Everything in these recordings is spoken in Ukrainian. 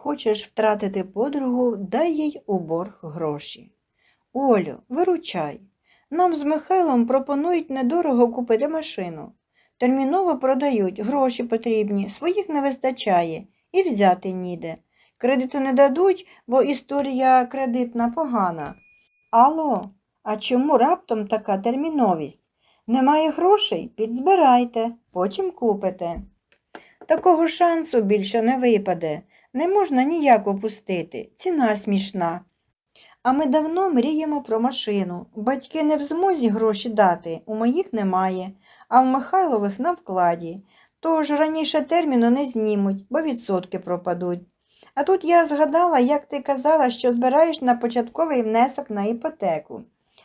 Хочеш втратити подругу, дай їй у борг гроші. Олю, виручай. Нам з Михайлом пропонують недорого купити машину. Терміново продають, гроші потрібні, своїх не вистачає і взяти ніде. Кредиту не дадуть, бо історія кредитна погана. Алло, а чому раптом така терміновість? Немає грошей? Підзбирайте, потім купите. Такого шансу більше не випаде. Не можна ніяк опустити. Ціна смішна. А ми давно мріємо про машину. Батьки не в змозі гроші дати, у моїх немає, а в Михайлових на вкладі. Тож раніше терміну не знімуть, бо відсотки пропадуть. А тут я згадала, як ти казала, що збираєш на початковий внесок на іпотеку.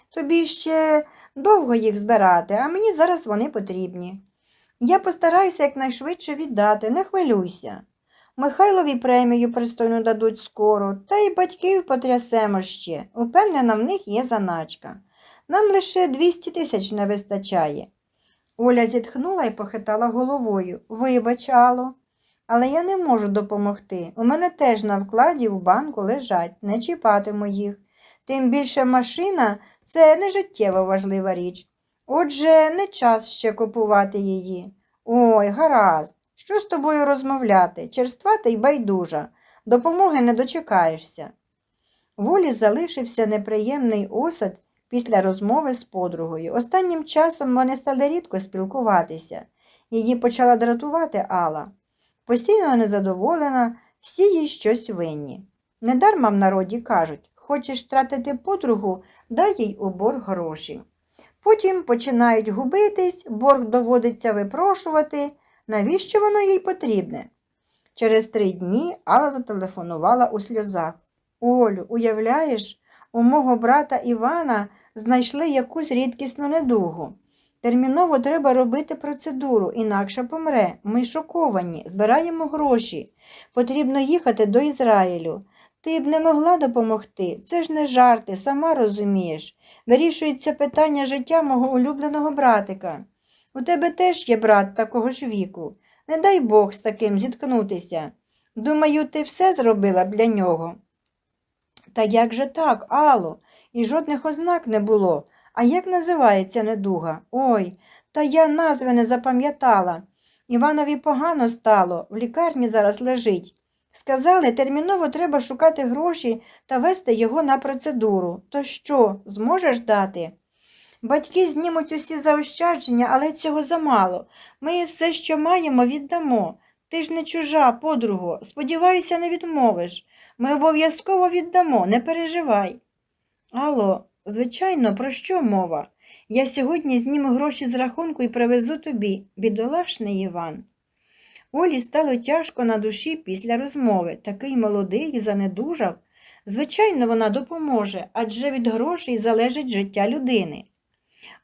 Тобі ще довго їх збирати, а мені зараз вони потрібні. Я постараюся якнайшвидше віддати, не хвилюйся. Михайлові премію пристойну дадуть скоро, та й батьків потрясемо ще. Упевнена, в них є заначка. Нам лише 200 тисяч не вистачає. Оля зітхнула і похитала головою. Вибач, Алло, але я не можу допомогти. У мене теж на вкладі в банку лежать, не чіпатиму їх. Тим більше машина це не життєво важлива річ. Отже, не час ще купувати її. Ой, гаразд. Що з тобою розмовляти? Черства та й байдужа. Допомоги не дочекаєшся. Волі залишився неприємний осад після розмови з подругою. Останнім часом вони стали рідко спілкуватися. Її почала дратувати Алла. Постійно незадоволена, всі їй щось винні. Недарма в народі кажуть, хочеш втратити подругу, дай їй у борг гроші. Потім починають губитись, борг доводиться випрошувати. Навіщо воно їй потрібне? Через три дні Алла зателефонувала у сльозах. Олю, уявляєш, у мого брата Івана знайшли якусь рідкісну недугу. Терміново треба робити процедуру, інакше помре. Ми шоковані, збираємо гроші. Потрібно їхати до Ізраїлю. Ти б не могла допомогти. Це ж не жарти, сама розумієш. Вирішується питання життя мого улюбленого братика. У тебе теж є брат такого ж віку. Не дай Бог з таким зіткнутися. Думаю, ти все зробила для нього. Та як же так, Алло, і жодних ознак не було. А як називається недуга? Ой, та я назви не запам'ятала. Іванові погано стало, в лікарні зараз лежить. Сказали, терміново треба шукати гроші та вести його на процедуру. То що, зможеш дати? Батьки знімуть усі заощадження, але цього замало. Ми все, що маємо, віддамо. Ти ж не чужа, подруго. Сподіваюся, не відмовиш. Ми обов'язково віддамо, не переживай. Алло, звичайно, про що мова? Я сьогодні зніму гроші з рахунку і привезу тобі, бідолашний Іван. Олі стало тяжко на душі після розмови. Такий молодий і занедужав. Звичайно, вона допоможе, адже від грошей залежить життя людини.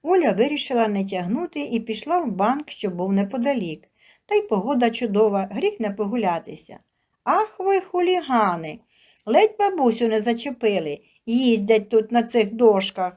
Оля вирішила не тягнути і пішла в банк, що був неподалік. Та й погода чудова, гріх не погулятися. Ах ви хулігани! Ледь бабусю не зачепили, їздять тут на цих дошках.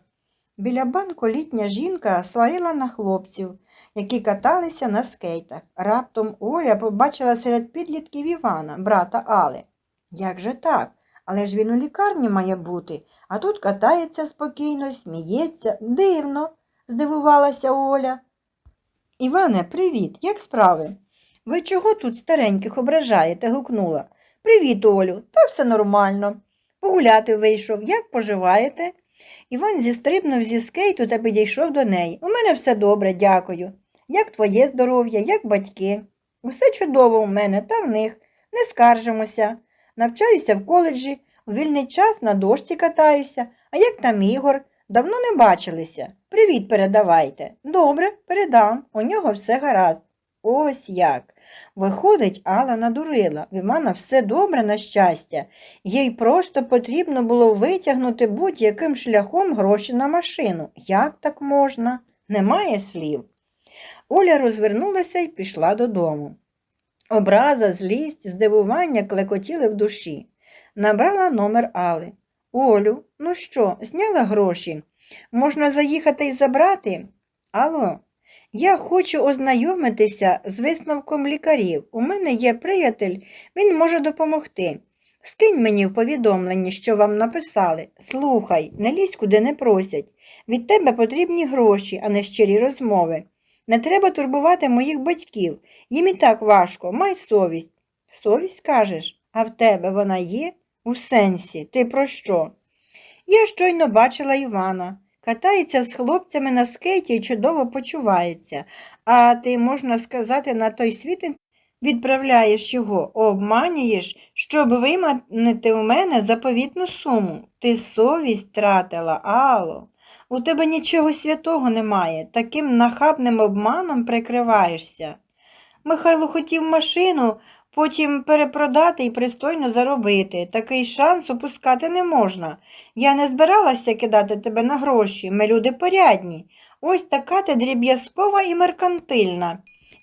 Біля банку літня жінка сварила на хлопців, які каталися на скейтах. Раптом Оля побачила серед підлітків Івана, брата Али. Як же так? Але ж він у лікарні має бути, а тут катається спокійно, сміється. Дивно, здивувалася Оля. Іване, привіт, як справи? Ви чого тут стареньких ображаєте? гукнула. Привіт, Олю, та все нормально. Погуляти вийшов, як поживаєте? Іван зістрибнув зі скейту та підійшов до неї. У мене все добре, дякую. Як твоє здоров'я, як батьки? Усе чудово у мене та в них. Не скаржимося. Навчаюся в коледжі, у вільний час на дошці катаюся. А як там Ігор? Давно не бачилися. Привіт передавайте. Добре, передам. У нього все гаразд. Ось як. Виходить, Алла надурила. В Івана все добре на щастя. Їй просто потрібно було витягнути будь-яким шляхом гроші на машину. Як так можна? Немає слів. Оля розвернулася і пішла додому. Образа, злість, здивування клекотіли в душі. Набрала номер Али. Олю, ну що, зняла гроші? Можна заїхати і забрати? Алло, я хочу ознайомитися з висновком лікарів. У мене є приятель, він може допомогти. Скинь мені в повідомленні, що вам написали. Слухай, не лізь куди не просять. Від тебе потрібні гроші, а не щирі розмови. Не треба турбувати моїх батьків. Їм і так важко, май совість. Совість кажеш, а в тебе вона є? У сенсі, ти про що? Я щойно бачила Івана. Катається з хлопцями на скейті і чудово почувається. А ти, можна сказати, на той світ відправляєш його, обманюєш, щоб виманити у мене заповітну суму. Ти совість втратила, Алло. У тебе нічого святого немає, таким нахабним обманом прикриваєшся. Михайло хотів машину, потім перепродати і пристойно заробити. Такий шанс упускати не можна. Я не збиралася кидати тебе на гроші, ми люди порядні. Ось така ти дріб'язкова і меркантильна.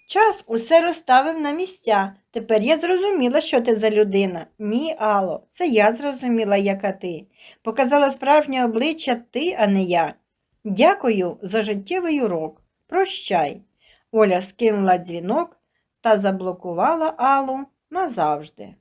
Час усе розставив на місця. Тепер я зрозуміла, що ти за людина. Ні, Алло, це я зрозуміла, яка ти. Показала справжнє обличчя ти, а не я. Дякую за життєвий урок. Прощай. Оля скинула дзвінок та заблокувала Аллу назавжди.